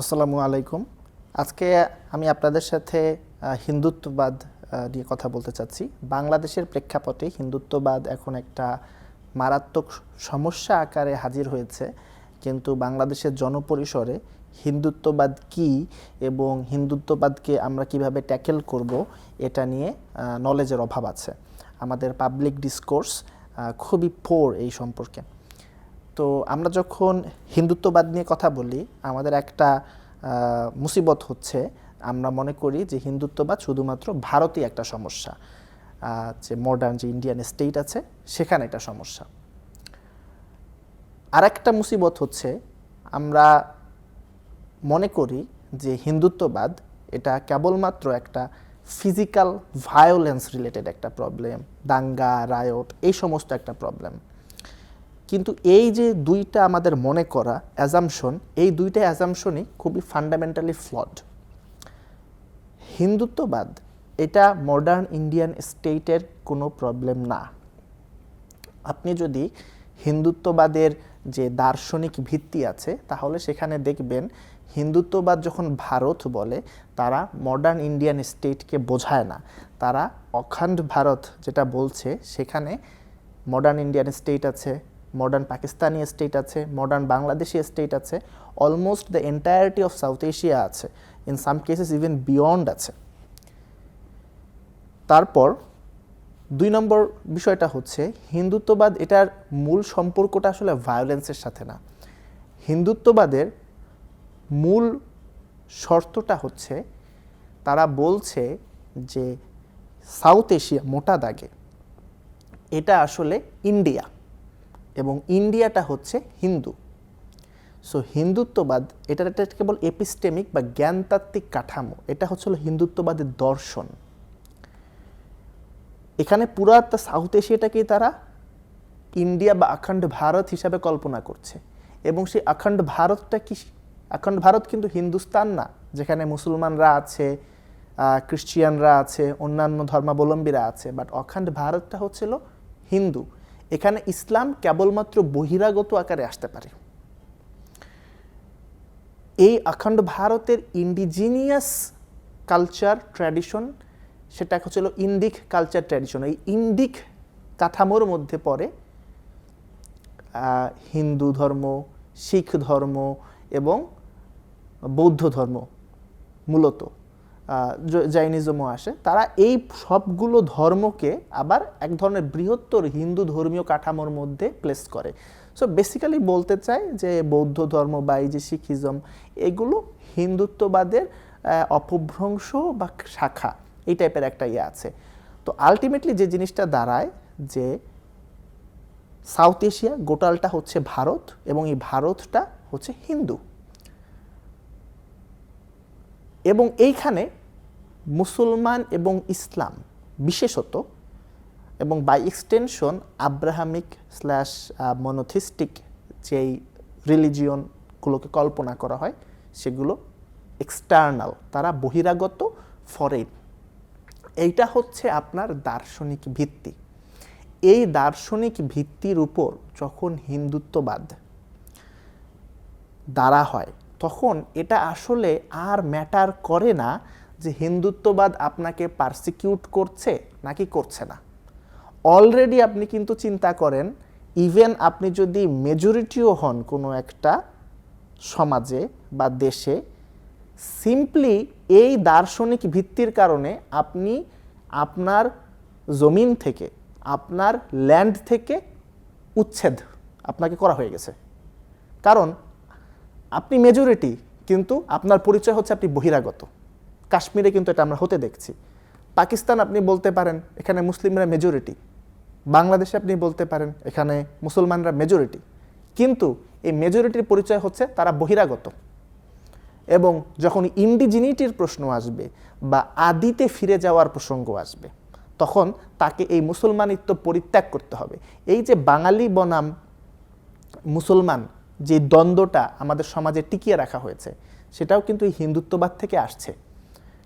আসসালামু আলাইকুম। আজকে আমি আপনাদের সাথে হিন্দুত্ববাদ নিয়ে কথা বলতে চাচ্ছি। বাংলাদেশের প্রেক্ষাপটে হিন্দুত্ববাদ এখন একটা মারাত্মক সমস্যা আকারে হাজির হয়েছে। কিন্তু বাংলাদেশের জনপরিসরে হিন্দুত্ববাদ কি এবং হিন্দুত্ববাদকে আমরা কীভাবে ট্যাকেল করব, এটা নিয়ে নলেজের অভাব আছে। আমাদের পাবলিক ডিসকোর্স খুবই পোর এই সম্পর্কে। তো আমরা যখন হিন্দুত্ববাদ নিয়ে কথা বলি, আমাদের একটা মুসিবত হচ্ছে, আমরা মনে করি যে হিন্দুত্ববাদ শুধুমাত্র ভারতীয় একটা সমস্যা। যে মডার্ন যে ইন্ডিয়ান স্টেট আছে, সেখানে একটা সমস্যা। আর একটা মুসিবত হচ্ছে, আমরা মনে করি যে হিন্দুত্ববাদ এটা কেবলমাত্র একটা ফিজিক্যাল ভায়োলেন্স রিলেটেড একটা প্রবলেম দাঙ্গা রায়ট এই সমস্ত একটা প্রবলেম কিন্তু এই যে দুইটা আমাদের মনে করা অ্যাজামশন এই দুইটা অ্যাজামশনই খুবই ফান্ডামেন্টালি ফ্লড হিন্দুত্ববাদ, এটা মডার্ন ইন্ডিয়ান স্টেটের কোনো প্রবলেম না। আপনি যদি হিন্দুত্ববাদের যে দার্শনিক ভিত্তি আছে, তাহলে সেখানে দেখবেন হিন্দুত্ববাদ যখন ভারত বলে, তারা মডার্ন ইন্ডিয়ান স্টেটকে বোঝায় না। তারা অখণ্ড ভারত যেটা বলছে, সেখানে মডার্ন ইন্ডিয়ান স্টেট আছে মডার্ন পাকিস্তানি স্টেট আছে মডার্ন বাংলাদেশি স্টেট আছে almost the entirety of South Asia আছে in some cases even beyond আছে। তারপর দুই নম্বর বিষয়টা হচ্ছে, হিন্দুত্ববাদ এটার মূল সম্পর্কটা আসলে ভায়োলেন্সের সাথে না। হিন্দুত্ববাদের মূল শর্তটা হচ্ছে, তারা বলছে যে সাউথ এশিয়া মোটা দাগে, এটা আসলে ইন্ডিয়া এবং ইন্ডিয়াটা হচ্ছে হিন্দু। সো হিন্দুত্ববাদ, এটার একটা কেবল এপিস্টেমিক বা জ্ঞানতাত্ত্বিক কাঠামো, এটা হচ্ছে হলো হিন্দুত্ববাদের দর্শন। এখানে পুরা সাউথ এশিয়াটাকেই তারা ইন্ডিয়া বা অখণ্ড ভারত হিসাবে কল্পনা করছে। এবং সেই অখণ্ড ভারতটা কি অখণ্ড ভারত কিন্তু হিন্দুস্তান না, যেখানে মুসলমানরা আছে খ্রিস্টিয়ানরা আছে, অন্যান্য ধর্মাবলম্বীরা আছে বাট অখণ্ড ভারতটা হচ্ছিল হিন্দু। এখানে ইসলাম কেবলমাত্র বহিরাগত আকারে আসতে পারে। এই অখণ্ড ভারতের ইন্ডিজিনিয়াস কালচার ট্র্যাডিশন সেটা হচ্ছিল ইন্ডিক কালচার ট্র্যাডিশন এই ইন্ডিক কাঠামোর মধ্যে পড়ে হিন্দু ধর্ম, শিখ ধর্ম এবং বৌদ্ধ ধর্ম মূলত। আহ, জ- জৈনিজমও আসে। তারা এই সবগুলো ধর্মকে আবার এক ধরনের বৃহত্তর হিন্দু ধর্মীয় কাঠামোর মধ্যে প্লেস করে। সো বেসিক্যালি বলতে চাই যে বৌদ্ধ ধর্ম বা এই যে শিখিজম এগুলো হিন্দুত্ববাদের অপভ্রংশ বা শাখা এই টাইপের একটা ইয়ে আছে। তো আলটিমেটলি যে জিনিসটা দাঁড়ায় যে সাউথ এশিয়া গোটালটা হচ্ছে ভারত এবং এই ভারতটা হচ্ছে হিন্দু। এবং এইখানে মুসলমান এবং ইসলাম বিশেষত এবং by extension Abrahamic slash monotheistic যেই রিলিজিয়নগুলোকে কল্পনা করা হয়, সেগুলো এক্সটার্নাল তারা বহিরাগত ফরেন এইটা হচ্ছে আপনার দার্শনিক ভিত্তি। এই দার্শনিক ভিত্তির উপর যখন হিন্দুত্ববাদ দ্বারা হয় তখন এটা আসলে আর ম্যাটার করে না যে হিন্দুত্ববাদ আপনাকে পার্সিকিউট করছে নাকি করছে না। অলরেডি আপনি কিন্তু চিন্তা করেন ইভেন আপনি যদি মেজরিটিও হন কোনো একটা সমাজে বা দেশে সিম্পলি এই দার্শনিক ভিত্তির কারণে আপনি আপনার জমিন থেকে, আপনার ল্যান্ড থেকে উচ্ছেদ আপনাকে করা হয়ে গেছে। কারণ আপনি মেজরিটি কিন্তু আপনার পরিচয় হচ্ছে আপনি বহিরাগত। কাশ্মীরে কিন্তু এটা আমরা হতে দেখছি। পাকিস্তান আপনি বলতে পারেন, এখানে মুসলিমরা মেজরিটি বাংলাদেশে আপনি বলতে পারেন, এখানে মুসলমানরা মেজরিটি কিন্তু এই মেজরিটির পরিচয় হচ্ছে তারা বহিরাগত। এবং যখন ইন্ডিজিনিটির প্রশ্ন আসবে বা আদিতে ফিরে যাওয়ার প্রসঙ্গ আসবে, তখন তাকে এই মুসলমানিত্ব পরিত্যাগ করতে হবে। এই যে বাঙালি বনাম মুসলমান যে দ্বন্দ্বটা আমাদের সমাজে টিকিয়ে রাখা হয়েছে, সেটাও কিন্তু এই হিন্দুত্ববাদ থেকে আসছে।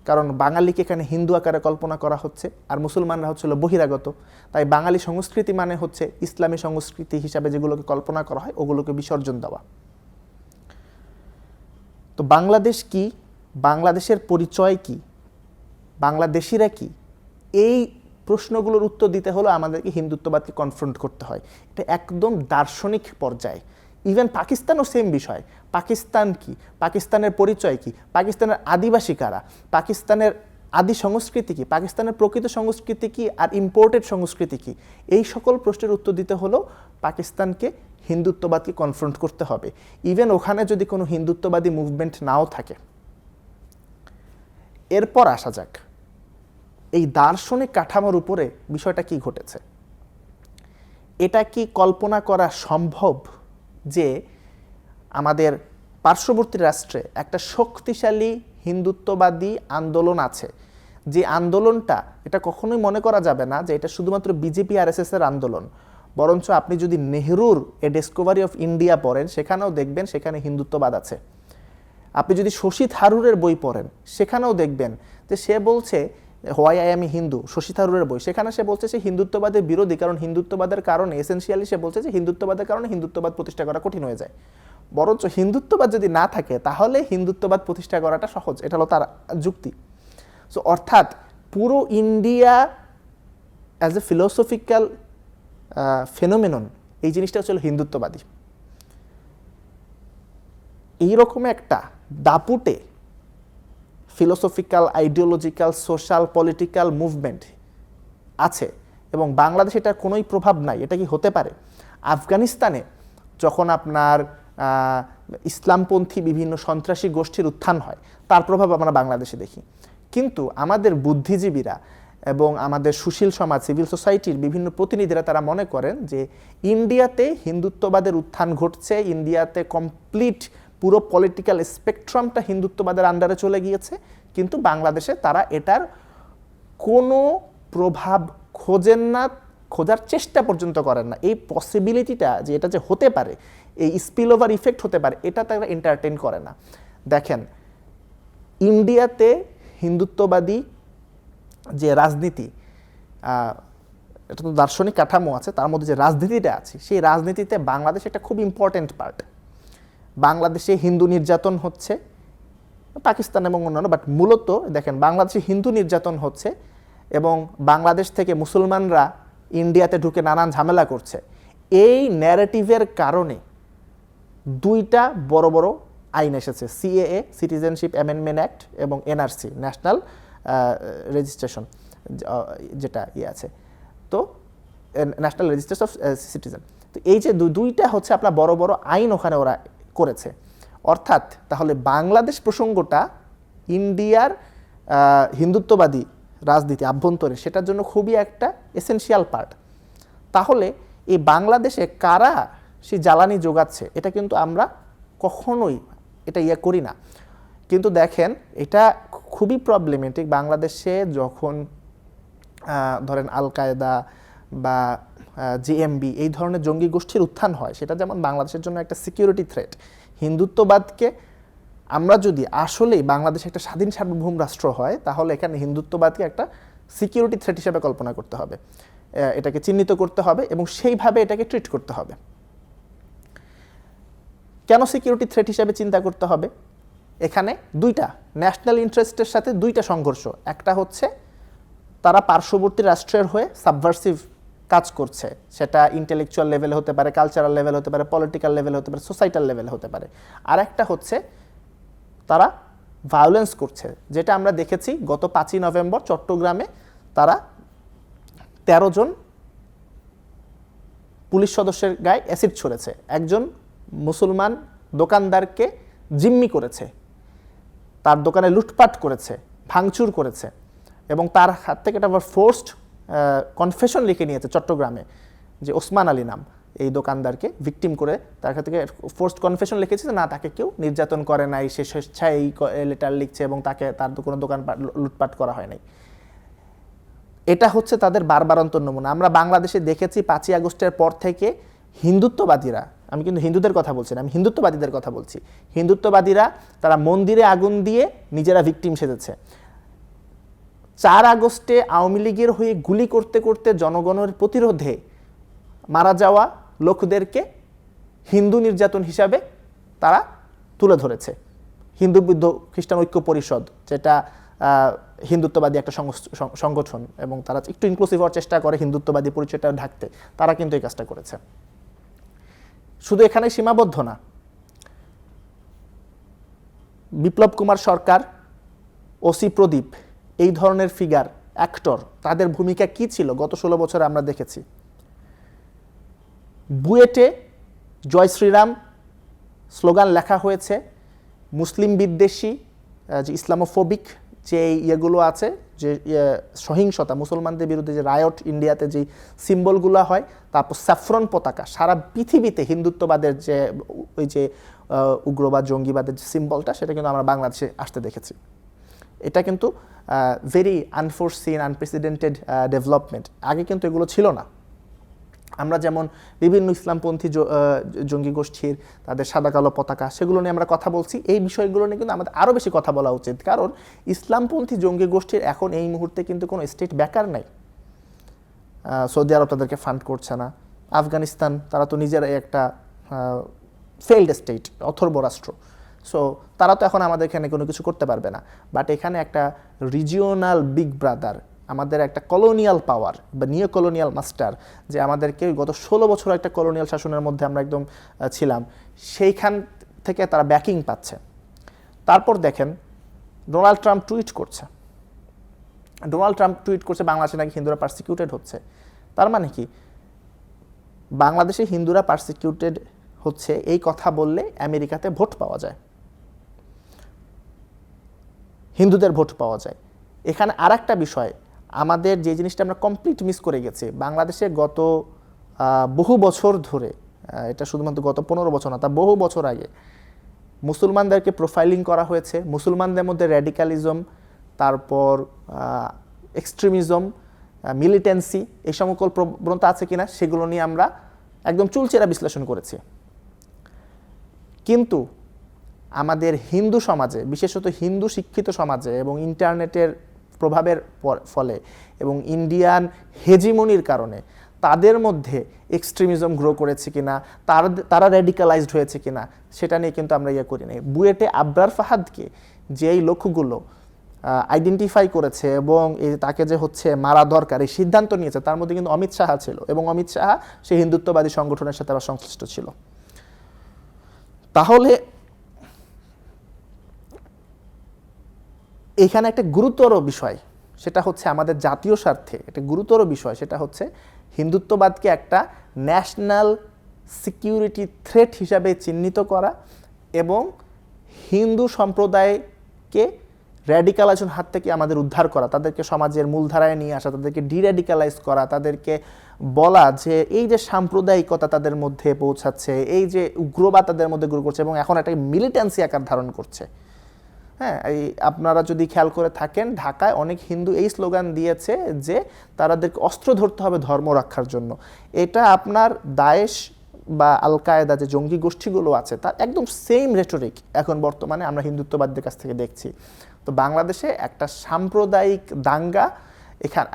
কারণ বাঙালিকে এখানে হিন্দু আকারে কল্পনা করা হচ্ছে, আর মুসলমানরা হচ্ছিল বহিরাগত। তাই বাঙালি সংস্কৃতি মানে হচ্ছে ইসলামী সংস্কৃতি হিসাবে যেগুলোকে কল্পনা করা হয়, ওগুলোকে বিসর্জন দেওয়া। তো বাংলাদেশ কি? বাংলাদেশের পরিচয় কি? বাংলাদেশিরা কি? এই প্রশ্নগুলোর উত্তর দিতে হলো আমাদেরকে হিন্দুত্ববাদকে কনফ্রন্ট করতে হয়। এটা একদম দার্শনিক পর্যায়ে। ইভেন পাকিস্তানও সেম বিষয়। পাকিস্তান কি? পাকিস্তানের পরিচয় কি? পাকিস্তানের আদিবাসী কারা? পাকিস্তানের আদি সংস্কৃতি কি? পাকিস্তানের প্রকৃত সংস্কৃতি কি? আর ইম্পোর্টেড সংস্কৃতি কি? এই সকল প্রশ্নের উত্তর দিতে হলো পাকিস্তানকে হিন্দুত্ববাদকে কনফ্রন্ট করতে হবে। ইভেন ওখানে যদি কোনো হিন্দুত্ববাদী মুভমেন্ট নাও থাকে। এরপর আসা যাক। এই দার্শনিক কাঠামোর উপরে বিষয়টা কি ঘটেছে? এটা কি কল্পনা করা সম্ভব? যে আমাদের পার্শ্ববর্তী রাষ্ট্রে একটা শক্তিশালী হিন্দুত্ববাদী আন্দোলন আছে। যে আন্দোলনটা, এটা কখনোই মনে করা যাবে না যে এটা শুধুমাত্র বিজেপি আর এর আন্দোলন। বরঞ্চ আপনি যদি নেহরুর এ ডিসকভারি অফ ইন্ডিয়া পড়েন, সেখানেও দেখবেন সেখানে হিন্দুত্ববাদ আছে। আপনি যদি শশী থারুরের বই পড়েন, সেখানেও দেখবেন যে সে বলছে হোয়াই আই আমি হিন্দু, শশী থারুরের বই। সেখানে সে বলছে সে হিন্দুত্ববাদের বিরোধী, কারণ হিন্দুত্ববাদের কারণে এসেন্সিয়ালি সে বলছে যে হিন্দুত্ববাদের কারণে হিন্দুত্ববাদ প্রতিষ্ঠা করা কঠিন হয়ে যায়। বরঞ্চ হিন্দুত্ববাদ যদি না থাকে, তাহলে হিন্দুত্ববাদ প্রতিষ্ঠা করাটা সহজ। এটা হলো তার যুক্তি। সো অর্থাৎ পুরো India as a philosophical phenomenon এই জিনিসটা হচ্ছে হলো হিন্দুত্ববাদী। এইরকম একটা দাপুটে philosophical ideological social political movement আছে এবং বাংলাদেশে এটার কোনোই প্রভাব নাই, এটা কি হতে পারে? আফগানিস্তানে যখন আপনার ইসলামপন্থী বিভিন্ন সন্ত্রাসী গোষ্ঠীর উত্থান হয়, তার প্রভাব আমরা বাংলাদেশে দেখি। কিন্তু আমাদের বুদ্ধিজীবীরা এবং আমাদের সুশীল সমাজ, সিভিল সোসাইটির বিভিন্ন প্রতিনিধিরা তারা মনে করেন যে ইন্ডিয়াতে হিন্দুত্ববাদের উত্থান ঘটছে, ইন্ডিয়াতে কমপ্লিট পুরো পলিটিক্যাল স্পেকট্রামটা হিন্দুত্ববাদের আন্ডারে চলে গিয়েছে, কিন্তু বাংলাদেশে তারা এটার কোনো প্রভাব খোঁজেন না, খোঁজার চেষ্টা পর্যন্ত করেন না। এই পসিবিলিটিটা যে এটা যে হতে পারে, এই স্পিল ওভার ইফেক্ট হতে পারে, এটা তারা এন্টারটেন করে না। দেখেন ইন্ডিয়াতে হিন্দুত্ববাদী যে রাজনীতি এটা তো দার্শনিক কাঠামো আছে, তার মধ্যে যে রাজনীতিটা আছে, সেই রাজনীতিতে বাংলাদেশ একটা খুব ইম্পর্ট্যান্ট পার্ট বাংলাদেশে হিন্দু নির্যাতন হচ্ছে, পাকিস্তান এবং অন্যান্য বাট মূলত দেখেন বাংলাদেশে হিন্দু নির্যাতন হচ্ছে এবং বাংলাদেশ থেকে মুসলমানরা ইন্ডিয়াতে ঢুকে নানান ঝামেলা করছে। এই ন্যারেটিভের কারণে দুইটা বড় বড় আইন এসেছে সিএএ সিটিজেনশিপ অ্যামেন্ডমেন্ট অ্যাক্ট এবং এনআরসি ন্যাশনাল রেজিস্ট্রেশন যেটা ইয়ে আছে। তো ন্যাশনাল রেজিস্ট্রেশন অফ সিটিজেন তো এই যে দুইটা হচ্ছে আপনার বড় বড় আইন ওখানে ওরা করেছে। অর্থাৎ তাহলে বাংলাদেশ প্রসঙ্গটা ইন্ডিয়ার হিন্দুত্ববাদী রাজনীতি, আভ্যন্তরে সেটার জন্য খুবই একটা এসেনশিয়াল পার্ট তাহলে এই বাংলাদেশে কারা সে জ্বালানি যোগাচ্ছে, এটা কিন্তু আমরা কখনোই এটা ইয়ে করি না। কিন্তু দেখেন, এটা খুবই প্রবলেমেটিক বাংলাদেশে যখন ধরেন আল কায়দা বা জিএমবি এই ধরনের জঙ্গি গোষ্ঠীর উত্থান হয়। সেটা যেমন বাংলাদেশের জন্য একটা সিকিউরিটি থ্রেট হিন্দুত্ববাদকে আমরা যদি আসলেই বাংলাদেশ একটা স্বাধীন সার্বভৌম রাষ্ট্র হয়, তাহলে এখানে হিন্দুত্ববাদকে একটা সিকিউরিটি থ্রেট হিসেবে কল্পনা করতে হবে। এটাকে চিহ্নিত করতে হবে এবং সেইভাবে এটাকে ট্রিট করতে হবে। কেন সিকিউরিটি থ্রেট হিসেবে চিন্তা করতে হবে? এখানে দুইটা ন্যাশনাল ইন্টারেস্টের সাথে দুইটা সংঘর্ষ। একটা হচ্ছে তারা পার্শ্ববর্তী রাষ্ট্রের হয়ে সাবভার্সিভ কাজ করছে। সেটা ইন্টেলেকচুয়াল লেভেল হতে পারে কালচারাল লেভেল হতে পারে পলিটিক্যাল লেভেল হতে পারে সোসাইটাল লেভেলে হতে পারে। আর একটা হচ্ছে তারা ভায়োলেন্স করছে, যেটা আমরা দেখেছি গত পাঁচই নভেম্বর চট্টগ্রামে তারা তেরো জন পুলিশ সদস্যের গায়ে অ্যাসিড ছড়েছে। একজন মুসলমান দোকানদারকে জিম্মি করেছে, তার দোকানে লুটপাট করেছে, ভাঙচুর করেছে এবং তার হাত থেকে এটা আবার ফোর্সড কনফেশন লিখে নিয়েছে চট্টগ্রামে যে ওসমান আলী নাম এই দোকানদারকে ভিকটিম করে তার কাছ থেকে ফোর্সড কনফেশন লিখেছে যে না, তাকে কেউ নির্যাতন করে নাই, সে স্বেচ্ছায় এই লেটার লিখছে এবং তাকে তার কোনো দোকান লুটপাট করা হয় নাই। এটা হচ্ছে তাদের বারবারন্তর নমুনা। আমরা বাংলাদেশে দেখেছি পাঁচই আগস্টের পর থেকে হিন্দুত্ববাদীরা, আমি কিন্তু হিন্দুদের কথা বলছি না, আমি হিন্দুত্ববাদীদের কথা বলছি। হিন্দুত্ববাদীরা তারা মন্দিরে আগুন দিয়ে নিজেরা ভিকটিম সেজেছে। চার আগস্টে আওয়ামী লীগের হয়ে গুলি করতে করতে জনগণের প্রতিরোধে মারা যাওয়া লোকদেরকে হিন্দু নির্যাতন হিসাবে তারা তুলে ধরেছে। হিন্দু বৌদ্ধ খ্রিস্টান ঐক্য পরিষদ, যেটা হিন্দুত্ববাদী একটা সংগঠন এবং তারা একটু ইনক্লুসিভ হওয়ার চেষ্টা করে, হিন্দুত্ববাদী পরিচয়টা ঢাকতে, তারা কিন্তু এই কাজটা করেছে। শুধু এখানে সীমাবদ্ধ না, বিপ্লব কুমার সরকার, ওসি প্রদীপ এই ধরনের ফিগার অ্যাক্টর তাদের ভূমিকা কি ছিল? গত ষোলো বছরে আমরা দেখেছি। বুয়েটে জয় শ্রীরাম স্লোগান লেখা হয়েছে মুসলিম বিদ্বেষী যে ইসলামোফোবিক যে ইয়েগুলো আছে যে ইয়ে, সহিংসতা মুসলমানদের বিরুদ্ধে যে রায়ট ইন্ডিয়াতে যে সিম্বলগুলো হয় তারপর স্যাফরন পতাকা সারা পৃথিবীতে হিন্দুত্ববাদের যে ওই যে উগ্রবাদ জঙ্গিবাদের যে সিম্বলটা সেটা কিন্তু আমরা বাংলাদেশে আসতে দেখেছি। এটা কিন্তু ভেরি আনফোরসিন আনপ্রেসিডেন্টেড ডেভেলপমেন্ট আগে কিন্তু এগুলো ছিল না। আমরা যেমন বিভিন্ন ইসলামপন্থী জঙ্গি গোষ্ঠীর, তাদের সাদা কালো পতাকা, সেগুলো নিয়ে আমরা কথা বলছি। এই বিষয়গুলো নিয়ে কিন্তু আমাদের আরও বেশি কথা বলা উচিত। কারণ ইসলামপন্থী জঙ্গি গোষ্ঠীর এখন এই মুহূর্তে কিন্তু কোনো স্টেট ব্যাকার নাই। সৌদি আরব তাদেরকে ফান্ড করছে না। আফগানিস্তান, তারা তো নিজেরাই একটা ফেইল্ড স্টেট অথর্ব রাষ্ট্র। সো তারা তো এখন আমাদের এখানে কোনো কিছু করতে পারবে না। বাট এখানে একটা রিজিওনাল বিগ ব্রাদার আমাদের একটা কলোনিয়াল পাওয়ার বা নিও কলোনিয়াল মাস্টার যে আমাদেরকে গত ষোলো বছর একটা কলোনিয়াল শাসনের মধ্যে আমরা একদম ছিলাম, সেইখান থেকে তারা ব্যাকিং পাচ্ছে। তারপর দেখেন ডোনাল্ড ট্রাম্প টুইট করছে। ডোনাল্ড ট্রাম্প টুইট করছে, বাংলাদেশে নাকি হিন্দুরা পার্সিকিউটেড হচ্ছে। তার মানে কি? বাংলাদেশে হিন্দুরা পার্সিকিউটেড হচ্ছে, এই কথা বললে আমেরিকাতে ভোট পাওয়া যায়। হিন্দুদের ভোট পাওয়া যায়। এখানে আর একটা বিষয়, আমাদের যে জিনিসটা আমরা কমপ্লিট মিস করে গেছি, বাংলাদেশে গত বহু বছর ধরে এটা শুধুমাত্র গত পনেরো বছর না, তা বহু বছর আগে, মুসলমানদেরকে প্রোফাইলিং করা হয়েছে। মুসলমানদের মধ্যে র্যাডিক্যালিজম তারপর এক্সট্রিমিজম মিলিটেন্সি এই সকল প্রবণতা আছে কিনা সেগুলো নিয়ে আমরা একদম চুলচেরা বিশ্লেষণ করেছি। কিন্তু আমাদের হিন্দু সমাজে, বিশেষত হিন্দু শিক্ষিত সমাজে এবং ইন্টারনেটের প্রভাবের পর- ফলে এবং ইন্ডিয়ান হেজিমনির কারণে তাদের মধ্যে এক্সট্রিমিজম গ্রো করেছে কিনা, তার, তারা র্যাডিকালাইজড হয়েছে কিনা, সেটা নিয়ে কিন্তু আমরা ইয়ে করি নাই। বুয়েটে আব্রার ফাহাদকে যেই লক্ষ্যগুলো আইডেন্টিফাই করেছে এবং তাকে যে হচ্ছে মারা দরকার, এই সিদ্ধান্ত নিয়েছে, তার মধ্যে কিন্তু অমিত শাহা ছিল এবং অমিত শাহ সেই হিন্দুত্ববাদী সংগঠনের সাথে আবার সংশ্লিষ্ট ছিল। তাহলে এখানে একটা গুরুতর বিষয়, সেটা হচ্ছে আমাদের জাতীয় স্বার্থে। একটা গুরুতর বিষয়, সেটা হচ্ছে হিন্দুত্ববাদকে একটা ন্যাশনাল সিকিউরিটি থ্রেট হিসাবে চিহ্নিত করা এবং হিন্দু সম্প্রদায়কে র্যাডিকালাইজেশন হাত থেকে আমাদের উদ্ধার করা, তাদেরকে সমাজের মূলধারায় নিয়ে আসা, তাদেরকে ডির্যাডিকালাইজ করা, তাদেরকে বলা যে এই যে সাম্প্রদায়িকতা তাদের মধ্যে পৌঁছাচ্ছে, এই যে উগ্রবাদ তাদের মধ্যে গ্রো করছে এবং এখন একটা মিলিটেন্সি আকার ধারণ করছে। হ্যাঁ এই আপনারা যদি খেয়াল করে থাকেন, ঢাকায় অনেক হিন্দু এই স্লোগান দিয়েছে যে তাদেরকে অস্ত্র ধরতে হবে ধর্ম রক্ষার জন্য। এটা আপনার দায়েশ বা আল কায়দা যে জঙ্গি গোষ্ঠীগুলো আছে, তার একদম সেম রেটরিক এখন বর্তমানে আমরা হিন্দুত্ববাদীদের কাছ থেকে দেখছি। তো বাংলাদেশে একটা সাম্প্রদায়িক দাঙ্গা এখানে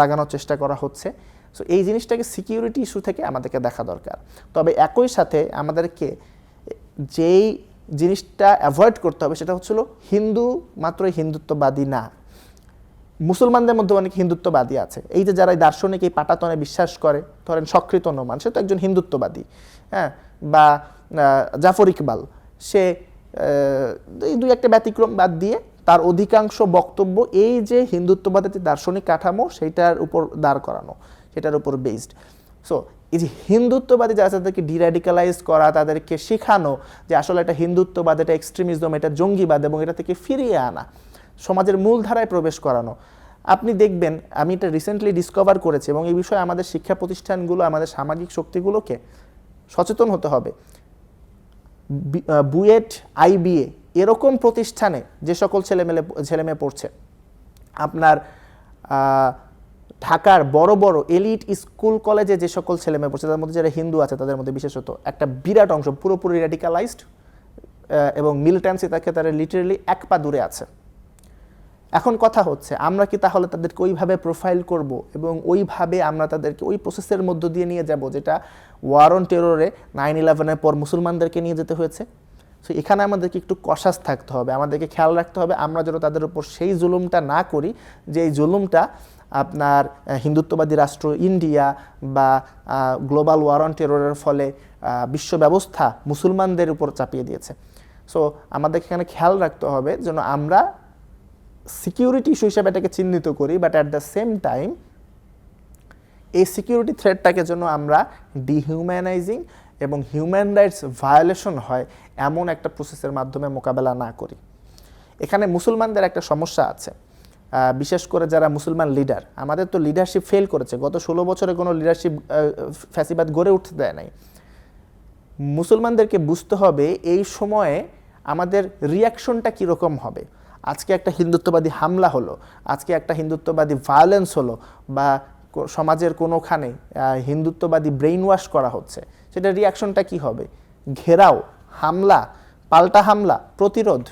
লাগানোর চেষ্টা করা হচ্ছে। সো এই জিনিসটাকে সিকিউরিটি ইস্যু থেকে আমাদেরকে দেখা দরকার। তবে একই সাথে আমাদেরকে যেই জিনিসটা অ্যাভয়েড করতে হবে, সেটা হচ্ছিল হিন্দু, মাত্রই হিন্দুত্ববাদী না। মুসলমানদের মধ্যে অনেক হিন্দুত্ববাদী আছে। এই যে যারা দার্শনিক, এই পাটাতনে বিশ্বাস করে, ধরেন সক্রিত নোমান, সে তো একজন হিন্দুত্ববাদী হ্যাঁ? বা জাফর ইকবাল, সে এই দুই একটা ব্যতিক্রম বাদ দিয়ে তার অধিকাংশ বক্তব্য এই যে হিন্দুত্ববাদের যে দার্শনিক কাঠামো সেইটার উপর দাঁড় করানো, সেটার উপর বেসড সো এই যে হিন্দুত্ববাদী যারা তাদেরকে ডিরাডিকালাইজ করা, তাদেরকে শেখানো যে আসলে এটা হিন্দুত্ববাদ, এটা এক্সট্রিমিজম এটা জঙ্গিবাদ এবং এটা থেকে ফিরিয়ে আনা, সমাজের মূলধারায় প্রবেশ করানো। আপনি দেখবেন, আমি এটা রিসেন্টলি ডিসকভার করেছি এবং এই বিষয়ে আমাদের শিক্ষা প্রতিষ্ঠানগুলো, আমাদের সামাজিক শক্তিগুলোকে সচেতন হতে হবে। বুয়েট, আইবিএ, এরকম প্রতিষ্ঠানে যে সকল ছেলেমেলে, ছেলেমেয়ে পড়ছে, আপনার ঢাকার বড় বড় এলিট স্কুল কলেজে যে সকল ছেলেমেয়ে পড়ছে তাদের মধ্যে যারা হিন্দু আছে, তাদের মধ্যে বিশেষত একটা বিরাট অংশ পুরোপুরি র্যাডিকালাইজড এবং মিলিটেন্সি তাকে তারা লিটারেলি এক পা দূরে আছে। এখন কথা হচ্ছে, আমরা কি তাহলে তাদেরকে ওইভাবে প্রোফাইল করব এবং ওইভাবে আমরা তাদেরকে ওই প্রসেসের মধ্য দিয়ে নিয়ে যাব যেটা ওয়ার অন টেরোরে নাইন ইলেভেনের পর মুসলমানদেরকে নিয়ে যেতে হয়েছে? সো এখানে আমাদেরকে একটু কষাস থাকতে হবে, আমাদেরকে খেয়াল রাখতে হবে, আমরা যেন তাদের উপর সেই জুলুমটা না করি যে এই জুলুমটা আপনার হিন্দুত্ববাদী রাষ্ট্র ইন্ডিয়া বা গ্লোবাল ওয়ার অন টেররের ফলে বিশ্ব ব্যবস্থা মুসলমানদের উপর চাপিয়ে দিয়েছে। সো আমাদেরকে এখানে খেয়াল রাখতে হবে যেন আমরা সিকিউরিটি ইস্যু হিসেবে এটাকে চিহ্নিত করি but at the same time এই সিকিউরিটি থ্রেটটাকে যেন আমরা ডিহিউম্যানাইজিং এবং হিউম্যান রাইটস ভায়োলেশন হয় এমন একটা প্রসেসের মাধ্যমে মোকাবেলা না করি। এখানে মুসলমানদের একটা সমস্যা আছে। বিশেষ করে যারা মুসলমান লিডার আমাদের তো লিডারশিপ ফেল করেছে। গত ষোলো বছরে কোনো লিডারশিপ ফ্যাসিবাদ গড়ে উঠতে দেয় নাই। মুসলমানদেরকে বুঝতে হবে এই সময়ে আমাদের রিয়াকশনটা কীরকম হবে। আজকে একটা হিন্দুত্ববাদী হামলা হলো, আজকে একটা হিন্দুত্ববাদী ভায়োলেন্স হলো, বা সমাজের কোনোখানে হিন্দুত্ববাদী ব্রেইন ওয়াশ করা হচ্ছে, সেটা রিয়াকশনটা কি হবে? ঘেরাও, হামলা, পাল্টা হামলা, প্রতিরোধ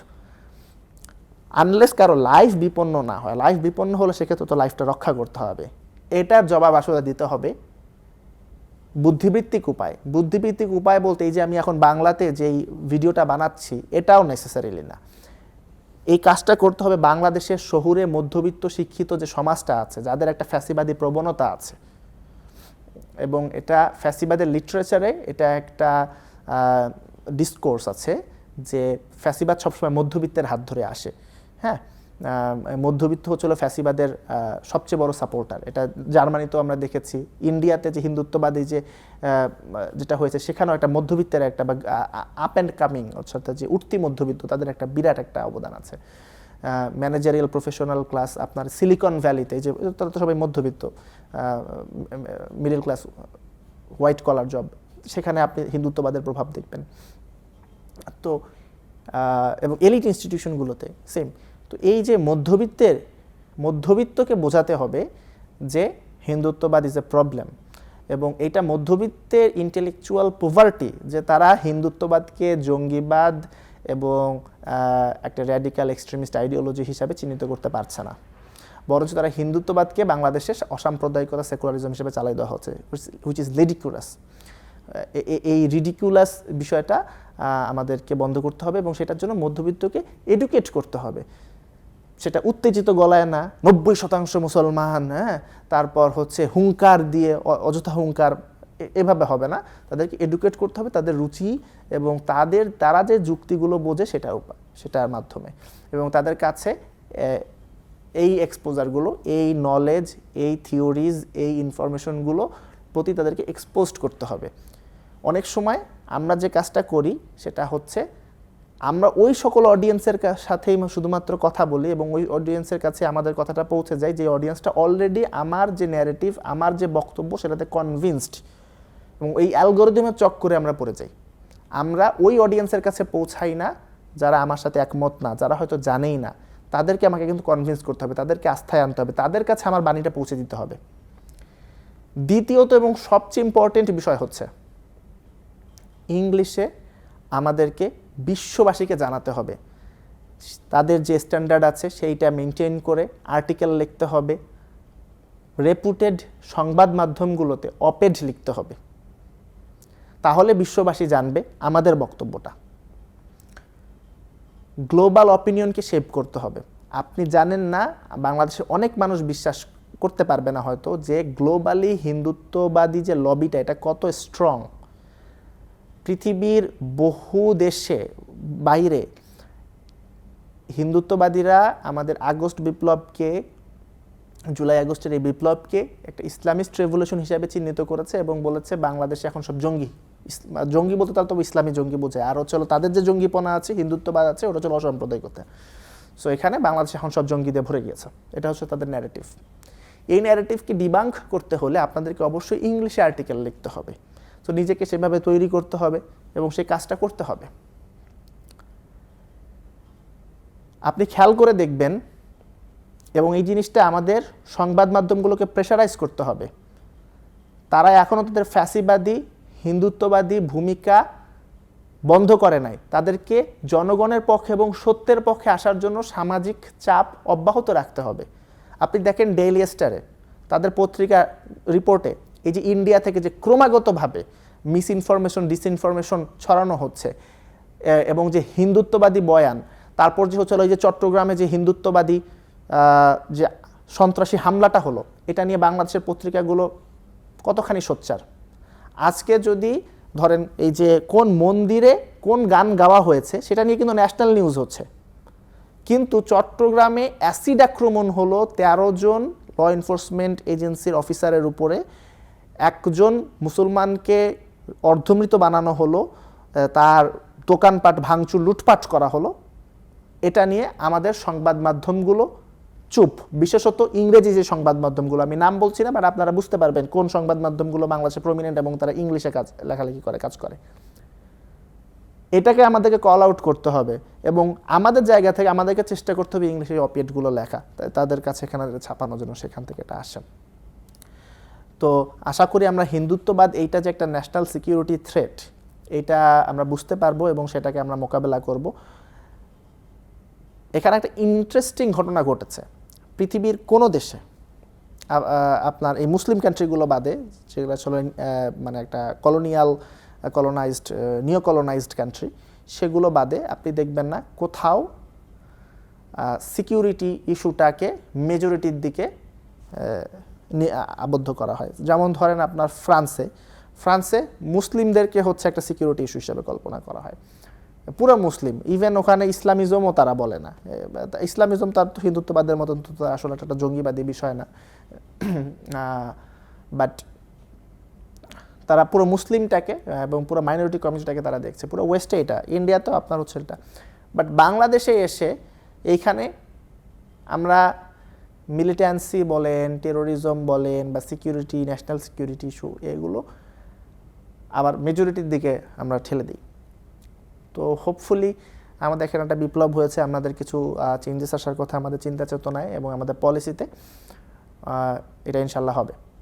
আনলেস কারও লাইফ বিপন্ন না হয় লাইফ বিপন্ন হলে সেক্ষেত্রে তো লাইফটা রক্ষা করতে হবে। এটার জবাব আসলে দিতে হবে বুদ্ধিবৃত্তিক উপায়। বুদ্ধিবৃত্তিক উপায় বলতে এই যে আমি এখন বাংলাতে যেই ভিডিওটা বানাচ্ছি, এটাও নেসেসারিলি না। এই কাজটা করতে হবে বাংলাদেশের শহুরে মধ্যবিত্ত শিক্ষিত যে সমাজটা আছে, যাদের একটা ফ্যাসিবাদী প্রবণতা আছে। এবং এটা ফ্যাসিবাদের লিটারেচারে এটা একটা ডিসকোর্স আছে যে ফ্যাসিবাদ সবসময় মধ্যবিত্তের হাত ধরে আসে। হ্যাঁ মধ্যবিত্ত হচ্ছিল ফ্যাসিবাদের সবচেয়ে বড় সাপোর্টার এটা জার্মানিতেও আমরা দেখেছি। ইন্ডিয়াতে যে হিন্দুত্ববাদী যে যেটা হয়েছে, সেখানেও একটা মধ্যবিত্তের একটা বা আপ অ্যান্ড কামিং অর্থাৎ যে উঠতি মধ্যবিত্ত, তাদের একটা বিরাট একটা অবদান আছে। ম্যানেজারিয়াল প্রফেশনাল ক্লাস আপনার সিলিকন ভ্যালিতে যে, তারা তো সবাই মধ্যবিত্ত middle class white collar job সেখানে আপনি হিন্দুত্ববাদের প্রভাব দেখবেন। তো এবং এলিট ইনস্টিটিউশনগুলোতে সেম তো এই যে মধ্যবিত্তের, মধ্যবিত্তকে বোঝাতে হবে যে হিন্দুত্ববাদ ইজ এ প্রবলেম এবং এটা মধ্যবিত্তের ইন্টেলেকচুয়াল পোভার্টি যে তারা হিন্দুত্ববাদকে জঙ্গিবাদ এবং একটা র্যাডিক্যাল এক্সট্রিমিস্ট আইডিওলজি হিসাবে চিহ্নিত করতে পারছে না। বরঞ্চ তারা হিন্দুত্ববাদকে বাংলাদেশে অসাম্প্রদায়িকতা সেকুলারিজম হিসেবে চালাই দেওয়া হচ্ছে হুইচ ইজ লেডিকুলাস এই রিডিকুলাস বিষয়টা আমাদেরকে বন্ধ করতে হবে এবং সেটার জন্য মধ্যবিত্তকে এডুকেট করতে হবে। সেটা উত্তেজিত গলায় না, নব্বই শতাংশ মুসলমান হ্যাঁ তারপর হচ্ছে হুঙ্কার দিয়ে অযথা হুঙ্কার এভাবে হবে না। তাদেরকে এডুকেট করতে হবে, তাদের রুচি এবং তাদের, তারা যে যুক্তিগুলো বোঝে সেটার উপর সেটার মাধ্যমে। এবং তাদের কাছে এই এক্সপোজারগুলো এই নলেজ এই থিওরিজ এই ইনফরমেশনগুলো প্রতি তাদেরকে এক্সপোজড করতে হবে। অনেক সময় আমরা যে কাজটা করি, সেটা হচ্ছে আমরা ওই সকল অডিয়েন্সের সাথেই শুধুমাত্র কথা বলি এবং ওই অডিয়েন্সের কাছে আমাদের কথাটা পৌঁছে যায় যে অডিয়েন্সটা অলরেডি আমার যে ন্যারেটিভ আমার যে বক্তব্য সেটাতে কনভিনসড এবং এই অ্যালগোরিদমের চক্করে আমরা পড়ে যাই। আমরা ওই অডিয়েন্সের কাছে পৌঁছাই না, যারা আমার সাথে একমত না, যারা হয়তো জানেই না। তাদেরকে আমাকে কিন্তু কনভিন্স করতে হবে, তাদেরকে আস্থায় আনতে হবে, তাদের কাছে আমার বাণীটা পৌঁছে দিতে হবে। দ্বিতীয়ত এবং সবচেয়ে ইম্পর্টেন্ট বিষয় হচ্ছে ইংলিশে আমাদেরকে বিশ্ববাসীকে জানাতে হবে। তাদের যে স্ট্যান্ডার্ড আছে সেইটা মেনটেন করে আর্টিকেল লিখতে হবে। রেপুটেড সংবাদ মাধ্যমগুলোতে অপেড লিখতে হবে। তাহলে বিশ্ববাসী জানবে আমাদের বক্তব্যটা। গ্লোবাল অপিনিয়নকে শেপ করতে হবে। আপনি জানেন না, বাংলাদেশে অনেক মানুষ বিশ্বাস করতে পারবে না হয়তো যে গ্লোবালি হিন্দুত্ববাদী যে লবিটা এটা কত স্ট্রং পৃথিবীর বহু দেশে বাইরে হিন্দুত্ববাদীরা আমাদের আগস্ট বিপ্লবকে, জুলাই আগস্টের এই বিপ্লবকে একটা ইসলামিস্ট রেভলিউশন হিসাবে চিহ্নিত করেছে এবং বলেছে বাংলাদেশে এখন সব জঙ্গি। জঙ্গি বলতে তারা তবে ইসলামী জঙ্গি বোঝায়। আর হলো তাদের যে জঙ্গিপনা আছে, হিন্দুত্ববাদ আছে, ওটা হচ্ছে অসাম্প্রদায়িকতা। সো এখানে বাংলাদেশ এখন সব জঙ্গি দিয়ে ভরে গিয়েছে। এটা হচ্ছে তাদের ন্যারেটিভ এই ন্যারেটিভকে ডিবাঙ্ক করতে হলে আপনাদেরকে অবশ্যই ইংলিশে আর্টিকেল লিখতে হবে। তো নিজেকে সেভাবে তৈরি করতে হবে এবং সেই কাজটা করতে হবে। আপনি খেয়াল করে দেখবেন এবং এই জিনিসটা আমাদের সংবাদ মাধ্যমগুলোকে প্রেশারাইজ করতে হবে। তারা এখনও তাদের ফ্যাসিবাদী, হিন্দুত্ববাদী ভূমিকা বন্ধ করে নাই। তাদেরকে জনগণের পক্ষে এবং সত্যের পক্ষে আসার জন্য সামাজিক চাপ অব্যাহত রাখতে হবে। আপনি দেখেন ডেইলি স্টারে তাদের পত্রিকা রিপোর্টে এই যে ইন্ডিয়া থেকে যে ক্রমাগতভাবে মিস ইনফরমেশন ডিসইনফরমেশন ছড়ানো হচ্ছে এবং যে হিন্দুত্ববাদী বয়ান, তারপর যে হচ্ছে হলো এই যে চট্টগ্রামে যে হিন্দুত্ববাদী যে সন্ত্রাসী হামলাটা হলো, এটা নিয়ে বাংলাদেশের পত্রিকাগুলো কতখানি সোচ্চার? আজকে যদি ধরেন এই যে কোন মন্দিরে কোন গান গাওয়া হয়েছে, সেটা নিয়ে কিন্তু ন্যাশনাল নিউজ হচ্ছে। কিন্তু চট্টগ্রামে অ্যাসিড আক্রমণ হলো তেরো জন ল এনফোর্সমেন্ট এজেন্সির অফিসারের উপরে একজন মুসলমানকে অর্ধমৃত বানানো হলো তার দোকানপাট ভাঙচুর, লুটপাট করা হলো। এটা নিয়ে আমাদের সংবাদ মাধ্যমগুলো চুপ। বিশেষত ইংরেজি যে সংবাদ মাধ্যমগুলো, আমি নাম বলছি না বাট আপনারা বুঝতে পারবেন কোন সংবাদ মাধ্যমগুলো বাংলাদেশে প্রমিনেন্ট এবং তারা ইংলিশে কাজ, লেখালেখি করে, কাজ করে। এটাকে আমাদেরকে কল আউট করতে হবে এবং আমাদের জায়গা থেকে আমাদেরকে চেষ্টা করতে হবে ইংলিশে অপিয়েটগুলো লেখা। তাদের কাছে এখানে ছাপানোর জন্য সেখান থেকে এটা আসে তো আশা করি আমরা হিন্দুত্ববাদ এইটা যে একটা ন্যাশনাল সিকিউরিটি থ্রেট এটা আমরা বুঝতে পারব এবং সেটাকে আমরা মোকাবেলা করব। এখানে একটা ইন্টারেস্টিং ঘটনা ঘটেছে। পৃথিবীর কোনো দেশে আপনার এই মুসলিম কান্ট্রিগুলো বাদে, যেগুলো আসলে মানে একটা colonial colonized neo colonized country সেগুলো বাদে আপনি দেখবেন না কোথাও সিকিউরিটি ইস্যুটাকে মেজরিটির দিকে আবদ্ধ করা হয়। যেমন ধরেন আপনার ফ্রান্সে ফ্রান্সে মুসলিমদেরকে হচ্ছে একটা সিকিউরিটি ইস্যু হিসেবে কল্পনা করা হয়। পুরো মুসলিম ইভেন ওখানে ইসলামিজমও তারা বলে না। ইসলামিজম তার তো হিন্দুত্ববাদের মতন তো আসলে একটা জঙ্গিবাদী বিষয় না। বাট তারা পুরো মুসলিমটাকে এবং পুরো মাইনরিটি কমিউনিটিটাকে তারা দেখছে। পুরো ওয়েস্টে এটা ইন্ডিয়াতেও আপনার হচ্ছে এটা। বাট বাংলাদেশে এসে এইখানে আমরা মিলিটেন্সি বলেন টেরোরিজম বলেন বা সিকিউরিটি ন্যাশনাল সিকিউরিটি ইস্যু এগুলো আবার মেজরিটির দিকে আমরা ঠেলে দিই। তো হোপফুলি আমাদের এখানে একটা বিপ্লব হয়েছে, আমাদের কিছু চেঞ্জেস আসার কথা, আমাদের চিন্তা চেতনায় এবং আমাদের পলিসিতে এটা ইনশাল্লাহ হবে।